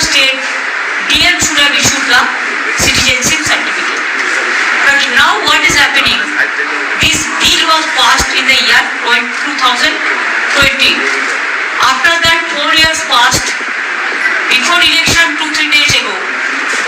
state, DM should have issued the citizenship certificate. But now what is happening? This bill was passed in the year 2020. After that, four years passed. Before election, two, three days ago,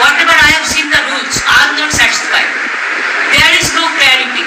whatever I have seen the rules, I am not satisfied. There is no clarity.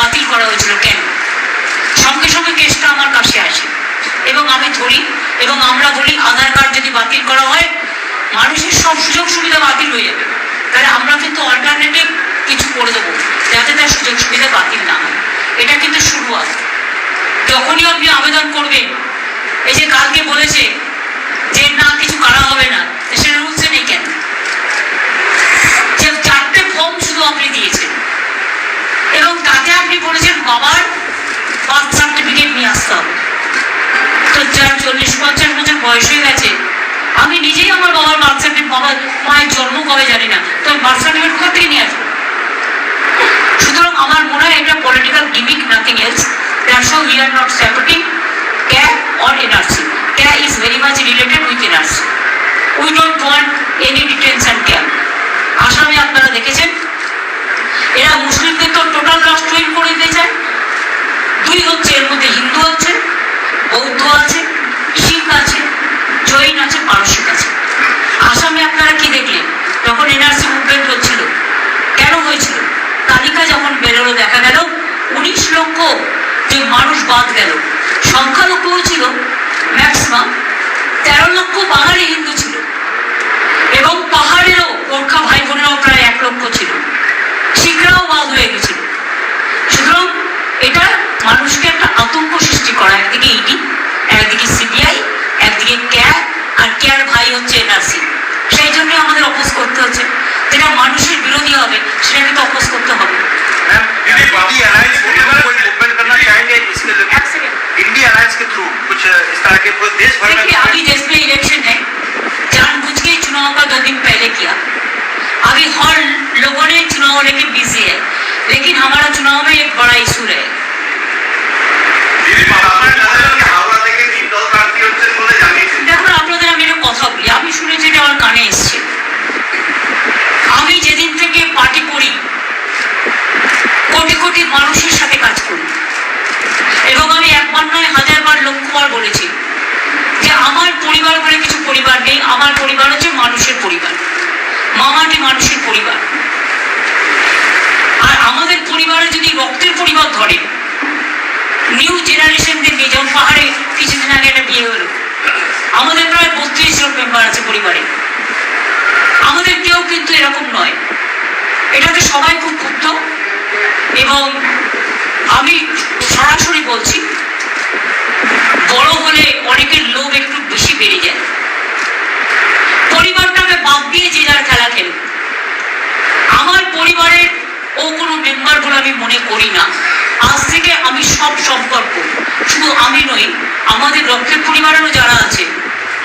বাতিল করা হয়েছিল কেন? সঙ্গে সঙ্গে কেসটা আমার কাছে আসে। এবং আমি ধরি, এবং আমরা বলি আধার কার্ড যদি বাতিল করা হয়, মানুষের সব সুযোগ সুবিধা বাতিল হয়ে যাবে। তাহলে আমরা কিন্তু অল্টারনেটিভ কিছু করে দেবো, যাতে তার সুযোগ সুবিধা বাতিল না হয়। এটা কিন্তু শুরু আছে যখনই আপনি আবেদন করবেন বাবার বার্থ সার্টিফিকেট বাবার মায়ের জন্ম, কবে জানি না। তো বার্থ সার্টিফিকেট কোথা থেকে নিয়ে আসব? সুতরাং আমার মনে হয় এটা political gimmick nothing else that's how we are not supporting CAB or NRC CAA is very much related with NRC we don't want any detention camp আসামে আপনারা দেখেছেন। এরা মুসলিমদের তো টোটাল রাষ্ট্রহীন করে দিতে চায় দুই হচ্ছে এর মধ্যে হিন্দু আছে বৌদ্ধ আছে শিখ আছে জৈন আছে পারসিক আছে আসামে আপনারা কি দেখলেন যখন এনআরসি মুভমেন্ট হচ্ছিল কেন হয়েছিল তালিকা যখন বেরোলো দেখা গেল উনিশ লক্ষ যে মানুষ বাদ গেল। সংখ্যালঘু ছিল ম্যাক্সিমাম তেরো লক্ষ বাঙালি হিন্দু ছিল। এবং পাহাড়েরও গোর্খা ভাই বোনেরাও প্রায় এক লক্ষ ছিল। শিখরাও বাদ হয়ে গেছিল। সুতরাং এটা মানুষকে একটা আতঙ্ক সৃষ্টি করা। একদিকে ইডি একদিকে সিবিআই একদিকে ক্যাব আর ক্যার ভাই হচ্ছে এনআরসি সেই জন্য আমাদের অপোজ করতে হচ্ছে। যেটা মানুষের বিরোধী হবে, সেটাকে তো অপোজ করতে হবে। करना चाहेंगे इसके लिए एक सेकंड इंडी अलायंस के थ्रू कुछ इस तरह के पूरे देश भर में देखिए अभी देश में इलेक्शन है जानबूझ के चुनाव का दो दिन पहले किया अभी हर लोगों ने चुनाव लेके बिजी है लेकिन हमारा चुनाव में एक बड़ा इशू है হাওড়া থেকে তিন দল প্রার্থী হচ্ছেন বলে জানিয়েছেন দেখুন আপনাদের আমি একটা কথা বলি আমি শুনেছি এটা আমার কানে এসছে আমি যেদিন থেকে পার্টি করি লক্ষবার বলেছি যে আমার পরিবার বলে কিছু পরিবার নেই, আমার পরিবার হচ্ছে মানুষের পরিবার। মামাটি মানুষের পরিবার। আর আমাদের পরিবারে যদি রক্তের পরিবার ধরে নিউ জেনারেশনদের নিয়ে, যেমন পাহাড়ে কিছুদিন আগে একটা বিয়ে হলো, আমাদের প্রায় বত্রিশ জন মেম্বার আছে পরিবারে। আমাদের কেউ কিন্তু এরকম নয়। এটাতে সবাই খুব ক্ষুব্ধ। এবং আমি সরাসরি বলছি বড় হলে অনেকের লোভ একটু বেশি বেড়ে যায়। পরিবারটাকে বাদ দিয়ে যে যার খেলা খেলবে আমার পরিবারের ও কোনো মেম্বার বলে আমি মনে করি না। আজ থেকে আমি সব সম্পর্ক। শুধু আমি নই, আমাদের রক্তের পরিবারেরও যারা আছে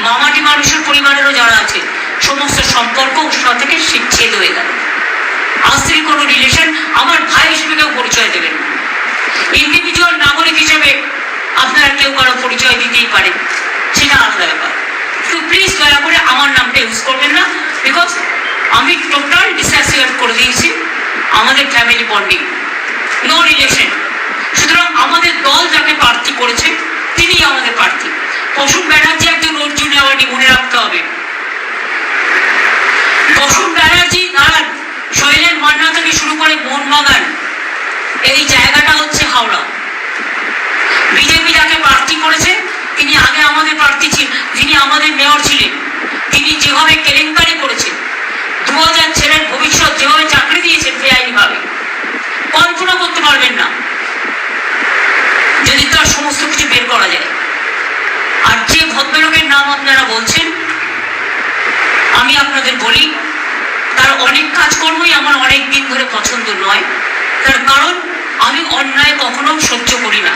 মামাটি মানুষের পরিবারেরও যারা আছে, সমস্ত সম্পর্ক থেকে ছেদ হয়ে গেল। আজ থেকে কোনো রিলেশন আমার ভাই হিসেবে কেউ পরিচয় দেবেন ইন্ডিভিজুয়াল নাগরিক হিসেবে আপনারা কেউ কারও পরিচয় দিতেই পারে সেটা আলাদা ব্যাপার। তো প্লিজ দয়া করে আমার নামটা ইউজ করবেন না বিকজ আমি টোটাল ডিসঅ্যাসিয়েট করে দিয়েছি আমাদের ফ্যামিলি বন্ডিং নো রিলেশন সুতরাং আমাদের দল যাকে প্রার্থী করেছে তিনি আমাদের প্রার্থী। প্রসূন ব্যানার্জি, একজন অর্জুন অ্যাওয়ার্ডি মনে রাখতে হবে। প্রসূন ব্যানার্জি, দাঁড়ান। শৈলেন মান্না থেকে শুরু করে মোহনবাগান। এই জায়গাটা হচ্ছে হাওড়া বিজেপি যাকে প্রার্থী করেছে তিনি আগে আমাদের প্রার্থী ছিলেন, যিনি আমাদের মেয়র ছিলেন, তিনি যেভাবে কেলেঙ্কারি করেছেন দু হাজার ছেলের ভবিষ্যৎ যেভাবে চাকরি দিয়েছেন বেআইনি ভাবে কল্পনা করতে পারবেন না, যদি তার সমস্ত কিছু বের করা যায়। আর যে ভদ্রলোকের নাম আপনারা বলছেন, আমি আপনাদের বলি, তার অনেক কাজকর্মই আমার অনেক দিন ধরে পছন্দ নয়, তার কারণ আমি অন্যায় কখনো সহ্য করি না।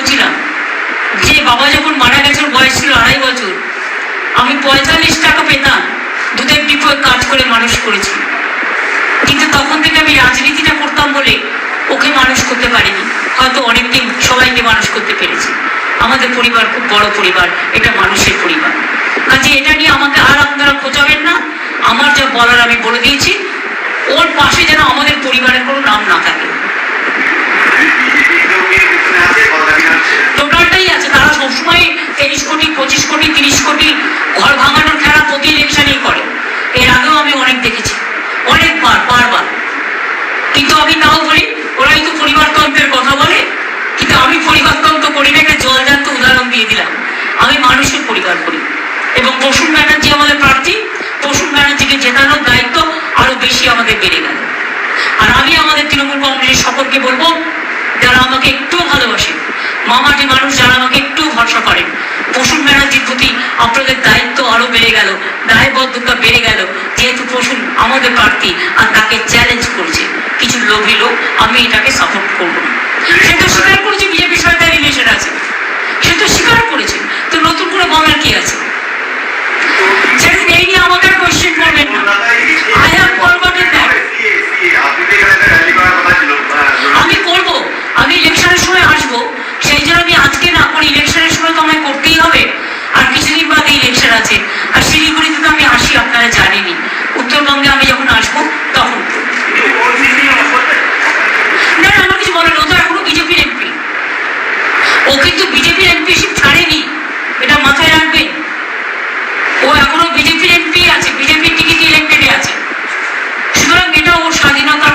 বলছিলাম, যে বাবা যখন মারা গেছে বয়স ছিল আড়াই বছর, আমি পঁয়তাল্লিশ টাকা পেতাম, দুধের ডিপোয় কাজ করে মানুষ করেছি। কিন্তু তখন থেকে আমি রাজনীতিটা করতাম বলে ওকে মানুষ করতে পারিনি। হয়তো অনেককে সবাইকে মানুষ করতে পেরেছি। আমাদের পরিবার খুব বড় পরিবার, এটা মানুষের পরিবার। কাজে এটা নিয়ে আমাকে আর আপনারা খোঁজাবেন না, আমার যা বলার আমি বলে দিয়েছি। ওর পাশে যেন আমাদের পরিবারের কোনো নাম না থাকে। টোটালটাই আছে, তারা সবসময় তেইশ কোটি, পঁচিশ কোটি, তিরিশ কোটি ঘর ভাঙানোর খেলা প্রতি ইলেকশনেই করে। এর আগেও আমি অনেক দেখেছি, অনেকবার, বারবার। কিন্তু আমি তাও বলি ওরাই তো পরিবারতন্ত্রের কথা বলে, কিন্তু আমি পরিবারতন্ত্র করি না জলজান্ত উদাহরণ দিয়ে দিলাম। আমি মানুষের পরিবার করি। এবং প্রসূন ব্যানার্জি আমাদের প্রার্থী প্রসূন ব্যানার্জিকে জেতানোর দায়িত্ব আরও বেশি আমাদের বেড়ে গেল। আর আমি আমাদের তৃণমূল কংগ্রেসের সকলকে বলব, যারা আমাকে একটু ভালোবাসেন মামাটি মানুষ যারা আমাকে একটু ভরসা করেন প্রসূন ব্যানার্জির প্রতি আপনাদের দায়িত্ব আরও বেড়ে গেল, দায়বদ্ধতা বেড়ে গেল। যেহেতু পশুর আমাদের প্রার্থী আর তাকে চ্যালেঞ্জ করছে। কিছু লোভী লোক, আমি এটাকে সাপোর্ট ইলেকশন আছে। আর শিলিগুড়িতে তো আমি আসি, আপনারা জানেনই। উত্তরবঙ্গে আমি যখন আসব, তখন। না আমার কিছু বলার ও তো এখনও বিজেপির এমপি। ও কিন্তু বিজেপির এমপিশিপ ছাড়েনি। এটা মাথায় রাখবেন। ও এখনও বিজেপির এমপি আছে, বিজেপির টিকিট ইলেক্টেডে আছে। সুতরাং এটা ওর স্বাধীনতা।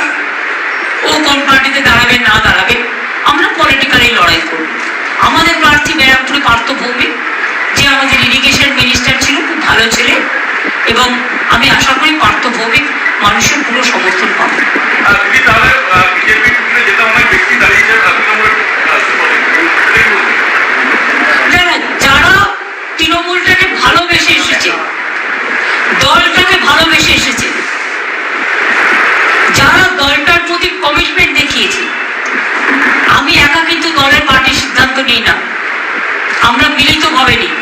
ও কোন পার্টিতে দাঁড়াবে, না দাঁড়াবে, আমরা পলিটিক্যালি লড়াই করব। আমাদের প্রার্থী ব্যারাকপুরে পার্থ ভৌমিক ইরিগেশন মিনিস্টার ছিল খুব ভালো ছেলে। এবং আমি আশা করি পার্থ ভৌমিক মানুষের পুরো সমর্থন পাবে না না যারা তৃণমূলটাকে ভালোবেসে এসেছে দলটাকে ভালোবেসে এসেছে যারা দলটার প্রতি কমিটমেন্ট দেখিয়েছে আমি একা কিন্তু দলের পার্টির সিদ্ধান্ত নিই না আমরা মিলিতভাবে নিই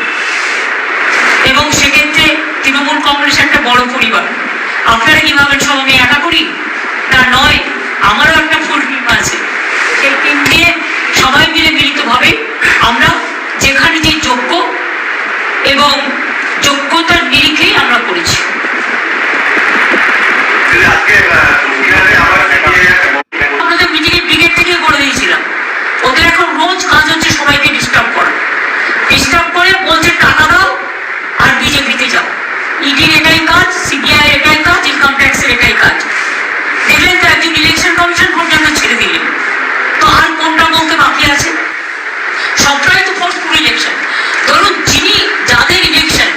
এবং সেক্ষেত্রে তৃণমূল কংগ্রেস একটা বড় পরিবার আপনারা কি ভাবেন সব আমি একা করি? তা নয়, আমারও একটা ফুল টিম আছে। সেই টিম দিয়ে সবাই মিলে মিলিতভাবে আমরা যেখানে যে যোগ্য এবং যোগ্যতার নিরিখেই আমরা করেছি। আপনাদের মিটিংয়ে ব্রিগেড থেকে করে দিয়েছিলাম, ওদের এখন রোজ কাজ হচ্ছে সবাইকে ডিস্টার্ব করা। ডিস্টার্ব করে বলছে, টাকা দাও আর বিজেপিতে যাও। ইডির এটাই কাজ, সিবিআই এটাই কাজ ইনকাম ট্যাক্সের এটাই কাজ। দেখলেন তো একদিন ইলেকশন কমিশন পর্যন্ত ছেড়ে দিলেন তো আর কোনটা বলতে বাকি আছে? সবটাই তো ফোর্সফুল ইলেকশন ধরুন যিনি যাদের ইলেকশন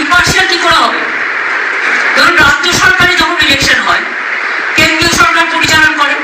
ইম্পার্শিয়াল কি করা হবে? ধরুন রাজ্য সরকারে যখন ইলেকশন হয়, কেন্দ্রীয় সরকার পরিচালন করে।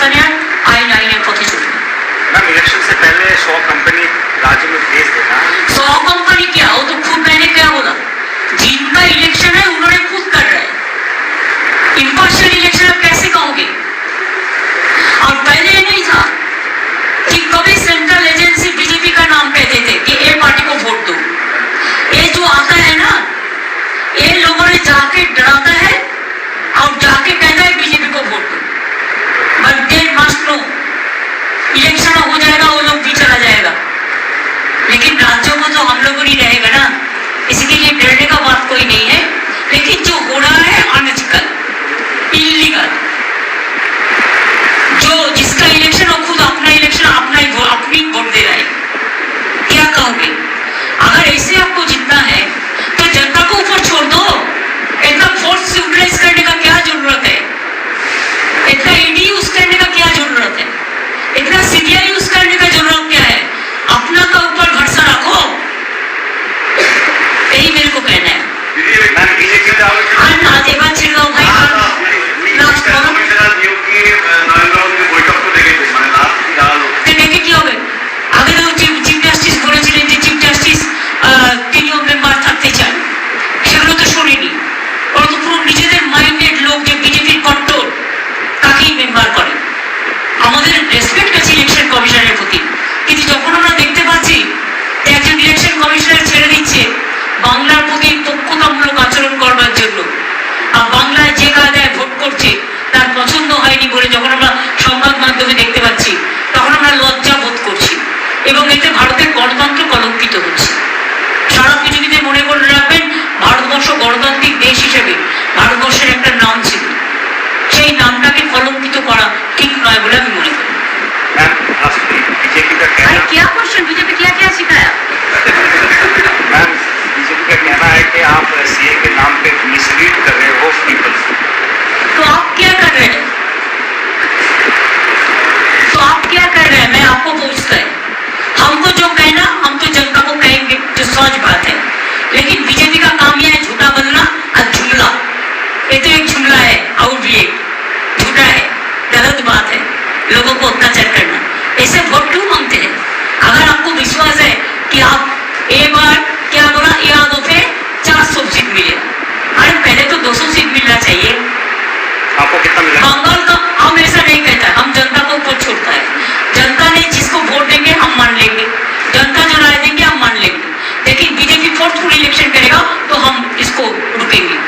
सन्याल आई नाइन ए पोथी मैम इलेक्शन से पहले सौ कंपनी तो हम लोग नहीं रहेगा ना इसके लिए डरने का बात कोई नहीं है। लेकिन जो हो रहा है अनजिकल इलीगल जो जिसका इलेक्शन हो खुद अपना इलेक्शन अपना ही अपनी वोट दे रहा है। क्या कहोगे? अगर ऐसे लोगों को अत्याचार करना। ऐसे वोट क्यों मांगते हैं। अगर आपको विश्वास है कि आप एक बार क्या बोला या दफे चार सौ सीट मिले। अरे पहले तो दो सौ सीट मिलना चाहिए। आपको कितना मिला? बंगाल का हम ऐसा नहीं कहता। हम जनता को कुछ छोड़ता है। जनता ने जिसको वोट देंगे हम मान लेंगे। जनता जो राय देंगे हम मान लेंगे। लेकिन बीजेपी फोर्थ इलेक्शन करेगा तो हम इसको रुकेंगे।